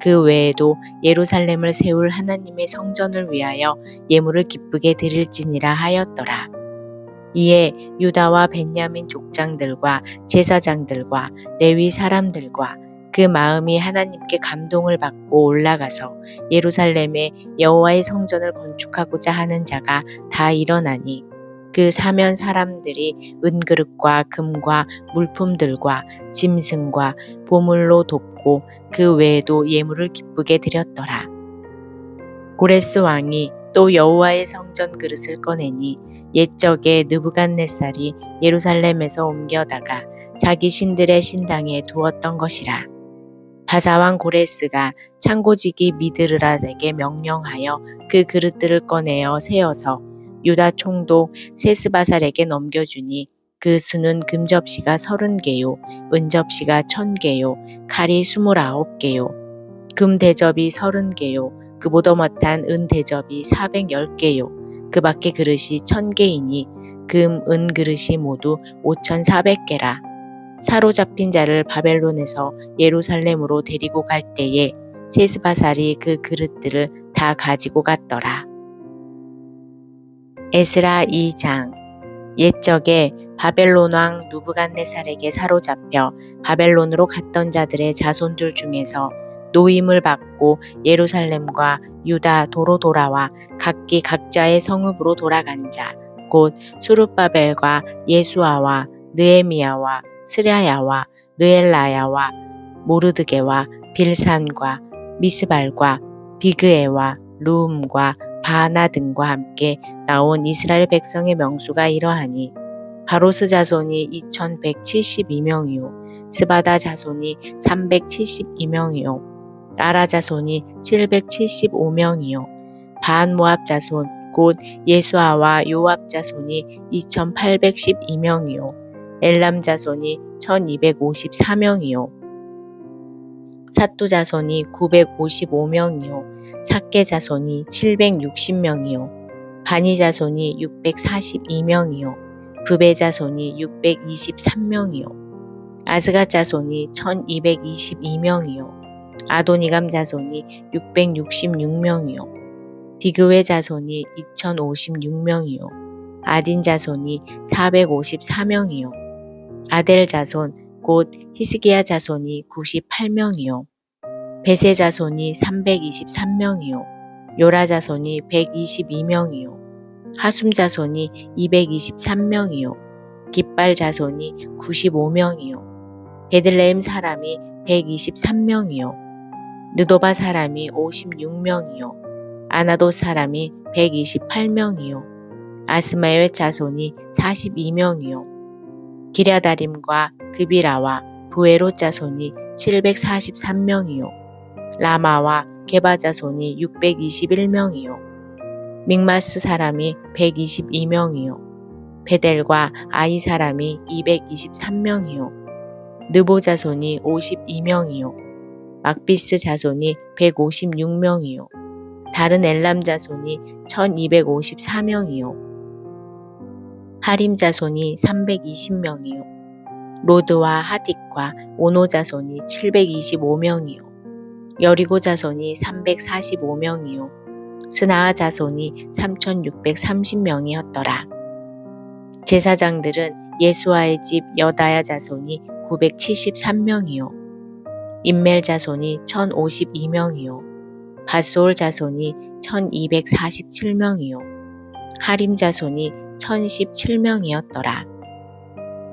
그 외에도 예루살렘을 세울 하나님의 성전을 위하여 예물을 기쁘게 드릴지니라 하였더라. 이에 유다와 벤야민 족장들과 제사장들과 레위 사람들과 그 마음이 하나님께 감동을 받고 올라가서 예루살렘에 여호와의 성전을 건축하고자 하는 자가 다 일어나니 그 사면 사람들이 은그릇과 금과 물품들과 짐승과 보물로 돕고 그 외에도 예물을 기쁘게 드렸더라. 고레스 왕이 또 여호와의 성전 그릇을 꺼내니 옛적에 느부갓네살이 예루살렘에서 옮겨다가 자기 신들의 신당에 두었던 것이라. 바사왕 고레스가 창고지기 미드르라에게 명령하여 그 그릇들을 꺼내어 세어서 유다 총독 세스바살에게 넘겨주니 그 수는 금접시가 서른 개요, 은접시가 천 개요, 칼이 스물아홉 개요, 금 대접이 서른 개요, 그보다 못한 은 대접이 사백열 개요, 그 밖의 그릇이 천 개이니 금, 은 그릇이 모두 오천사백 개라. 사로잡힌 자를 바벨론에서 예루살렘으로 데리고 갈 때에 세스바살이 그 그릇들을 다 가지고 갔더라. 에스라 2장. 옛적에 바벨론 왕 누부갓네살에게 사로잡혀 바벨론으로 갔던 자들의 자손들 중에서 노임을 받고 예루살렘과 유다 도로 돌아와 각기 각자의 성읍으로 돌아간 자, 곧 수르바벨과 예수아와 느에미야와 스랴야와 르엘라야와 모르드게와 빌산과 미스발과 비그에와 루움과 바하나 등과 함께 나온 이스라엘 백성의 명수가 이러하니 바로스 자손이 2172명이요 스바다 자손이 372명이요 아라 자손이 775명이요 반 모압 자손 곧 예수아와 요압 자손이 2812명이요 엘람 자손이 1254명이요 사뚜 자손이 955명이요 사케 자손이 760명이요. 바니 자손이 642명이요. 부베 자손이 623명이요. 아스가 자손이 1222명이요. 아도니감 자손이 666명이요. 비그웨 자손이 2056명이요. 아딘 자손이 454명이요. 아델 자손 곧 히스기야 자손이 98명이요 베세 자손이 323명이요. 요라 자손이 122명이요. 하숨 자손이 223명이요. 깃발 자손이 95명이요. 베들레헴 사람이 123명이요. 느도바 사람이 56명이요. 아나도 사람이 128명이요. 아스마의 자손이 42명이요. 기랴다림과 그비라와 부에로 자손이 743명이요. 라마와 게바 자손이 621명이요. 믹마스 사람이 122명이요. 베델과 아이 사람이 223명이요. 느보 자손이 52명이요. 막비스 자손이 156명이요. 다른 엘람 자손이 1254명이요. 하림 자손이 320명이요. 로드와 하딕과 오노 자손이 725명이요. 여리고 자손이 345명이요. 스나아 자손이 3630명이었더라. 제사장들은 예수아의 집 여다야 자손이 973명이요. 인멜 자손이 1052명이요. 바솔 자손이 1247명이요. 하림 자손이 1017명이었더라.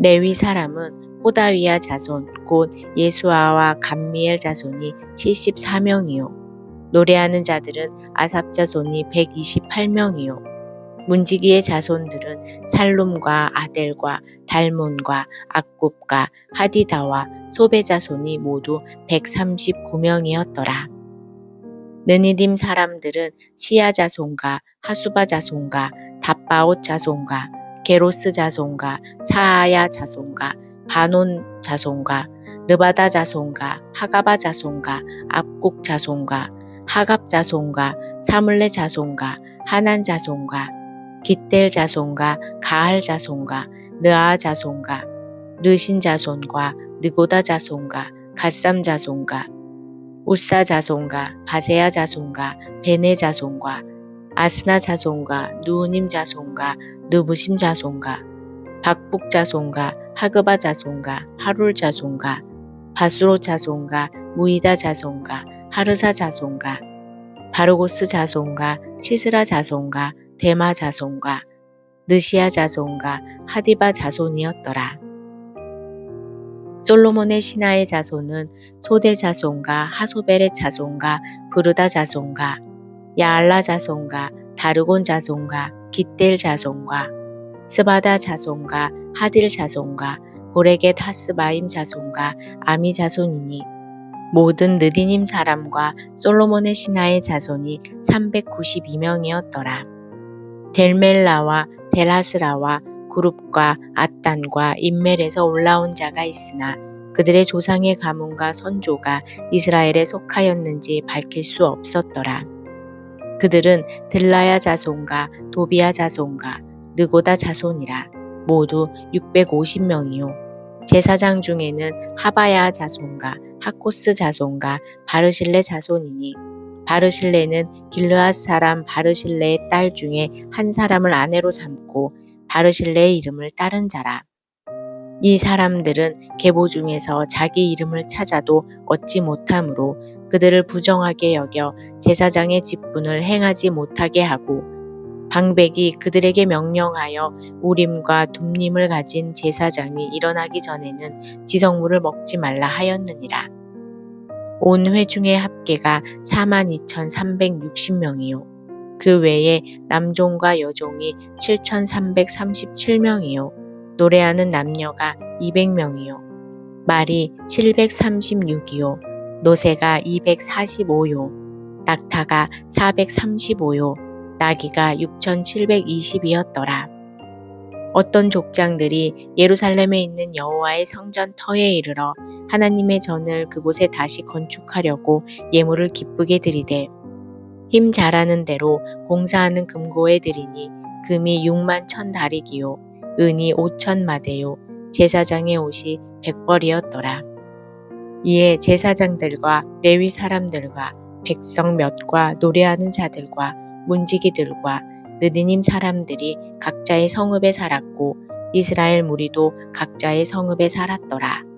레위 사람은 호다위아 자손 곧 예수아와 감미엘 자손이 74명이요. 노래하는 자들은 아삽 자손이 128명이요. 문지기의 자손들은 살룸과 아델과 달몬과 악굽과 하디다와 소베 자손이 모두 139명이었더라. 느니딤 사람들은 시야 자손과 하수바 자손과 답바옷 자손과 게로스 자손과 사아야 자손과 바논 자손과 르바다 자손과 하가바 자손과 압국 자손과 하갑 자손과 사물레 자손과 하난 자손과 깃델 자손과 가할 자손과 르아 자손과 르신 자손과 느고다 자손과 갓삼 자손과 우사 자손과 바세야 자손과 베네 자손과 아스나 자손과 누우님 자손과 느부심 자손과 박북 자손과 하그바 자손과 하룰 자손과 바수로 자손과 무이다 자손과 하르사 자손과 바르고스 자손과 시스라 자손과 데마 자손과 느시아 자손과 하디바 자손이었더라. 솔로몬의 신하의 자손은 소대 자손과 하소벨의 자손과 부르다 자손과 야알라 자손과 다르곤 자손과 깃델 자손과 스바다 자손과 하딜 자손과 보레겟 하스바임 자손과 아미 자손이니 모든 느디님 사람과 솔로몬의 신하의 자손이 392명이었더라. 델멜라와 델하스라와 그룹과 아딴과 인멜에서 올라온 자가 있으나 그들의 조상의 가문과 선조가 이스라엘에 속하였는지 밝힐 수 없었더라. 그들은 들라야 자손과 도비야 자손과 느고다 자손이라 모두 650명이요. 제사장 중에는 하바야 자손과 하코스 자손과 바르실레 자손이니 바르실레는 길르앗 사람 바르실레의 딸 중에 한 사람을 아내로 삼고 바르실레의 이름을 따른 자라. 이 사람들은 계보 중에서 자기 이름을 찾아도 얻지 못하므로 그들을 부정하게 여겨 제사장의 직분을 행하지 못하게 하고 방백이 그들에게 명령하여 우림과 둠림을 가진 제사장이 일어나기 전에는 지성물을 먹지 말라 하였느니라. 온 회중의 합계가 42,360명이요. 그 외에 남종과 여종이 7,337명이요. 노래하는 남녀가 200명이요. 말이 736이요. 노새가 245요. 낙타가 435요. 나귀가 6,720이었더라. 어떤 족장들이 예루살렘에 있는 여호와의 성전 터에 이르러 하나님의 전을 그곳에 다시 건축하려고 예물을 기쁘게 드리되 힘 잘하는 대로 공사하는 금고에 드리니 금이 6만 천 다리기요 은이 5천 마대요 제사장의 옷이 백벌이었더라. 이에 제사장들과 레위 사람들과 백성 몇과 노래하는 자들과 문지기들과 느디님 사람들이 각자의 성읍에 살았고 이스라엘 무리도 각자의 성읍에 살았더라.